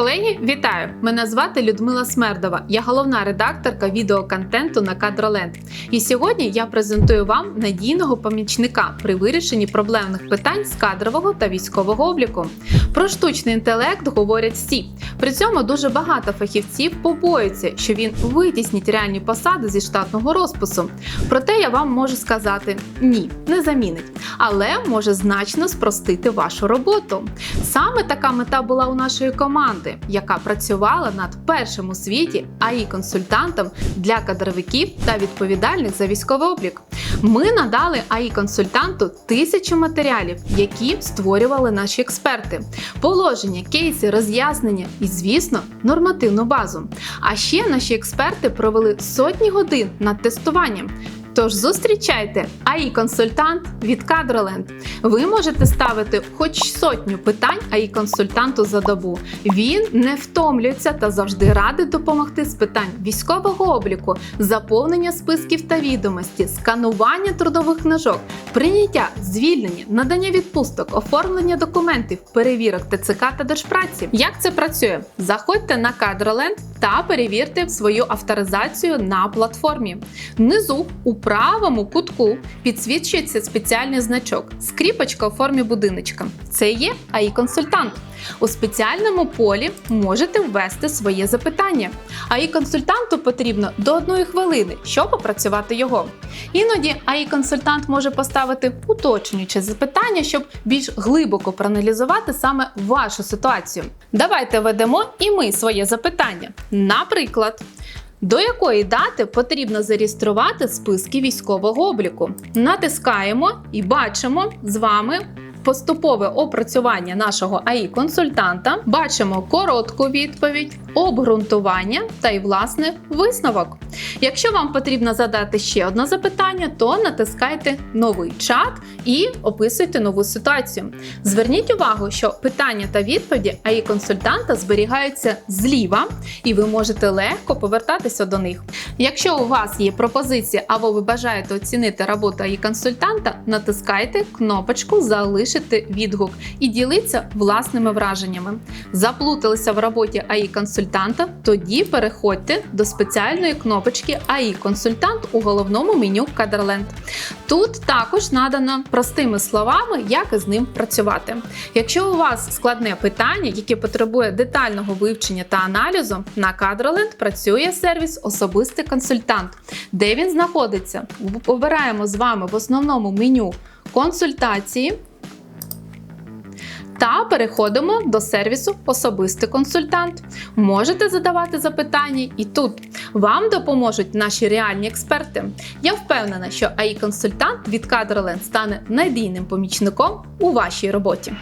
Колеги, вітаю! Мене звати Людмила Смердова. Я головна редакторка відеоконтенту на Кадроленд. І сьогодні я презентую вам надійного помічника при вирішенні проблемних питань з кадрового та військового обліку. Про штучний інтелект говорять всі. При цьому дуже багато фахівців побоюються, що він витіснить реальні посади зі штатного розпису. Проте я вам можу сказати: ні, не замінить, але може значно спростити вашу роботу. Саме така мета була у нашої команди, яка працювала над першим у світі АІ-консультантом для кадровиків та відповідальних за військовий облік. Ми надали АІ-консультанту тисячу матеріалів, які створювали наші експерти, положення, кейси, роз'яснення і, звісно, нормативну базу. А ще наші експерти провели сотні годин над тестуванням. Тож зустрічайте АІ-консультант від Кадроленд. Ви можете ставити хоч сотню питань АІ-консультанту за добу. Він не втомлюється та завжди радий допомогти з питань військового обліку, заповнення списків та відомості, сканування трудових книжок, прийняття, звільнення, надання відпусток, оформлення документів, перевірок ТЦК та Держпраці. Як це працює? Заходьте на Кадроленд та перевірте свою авторизацію на платформі. Внизу у правому кутку підсвічується спеціальний значок скріпочка у формі будиночка. Це є АІ-консультант. У спеціальному полі можете ввести своє запитання. АІ-консультанту потрібно до одної хвилини, щоб опрацювати його. Іноді АІ-консультант може поставити уточнююче запитання, щоб більш глибоко проаналізувати саме вашу ситуацію. Давайте ведемо і ми своє запитання. Наприклад. До якої дати потрібно зареєструвати списки військового обліку? Натискаємо і бачимо з вами поступове опрацювання нашого АІ-консультанта. Бачимо коротку відповідь, обґрунтування та й власне висновок. Якщо вам потрібно задати ще одне запитання, то натискайте новий чат і описуйте нову ситуацію. Зверніть увагу, що питання та відповіді АІ-консультанта зберігаються зліва, і ви можете легко повертатися до них. Якщо у вас є пропозиція або ви бажаєте оцінити роботу АІ-консультанта, натискайте кнопочку Залишити відгук і діліться власними враженнями. Заплуталися в роботі АІ-консультанта? Тоді переходьте до спеціальної кнопочки АІ-консультант у головному меню Кадерленд. Тут також надано простими словами, як із ним працювати. Якщо у вас складне питання, яке потребує детального вивчення та аналізу, на Кадроленд працює сервіс Особистий консультант, де він знаходиться. Обираємо з вами в основному меню консультації. Та переходимо до сервісу Особистий консультант. Можете задавати запитання і тут. Вам допоможуть наші реальні експерти. Я впевнена, що АІ-консультант від Кадролен стане надійним помічником у вашій роботі.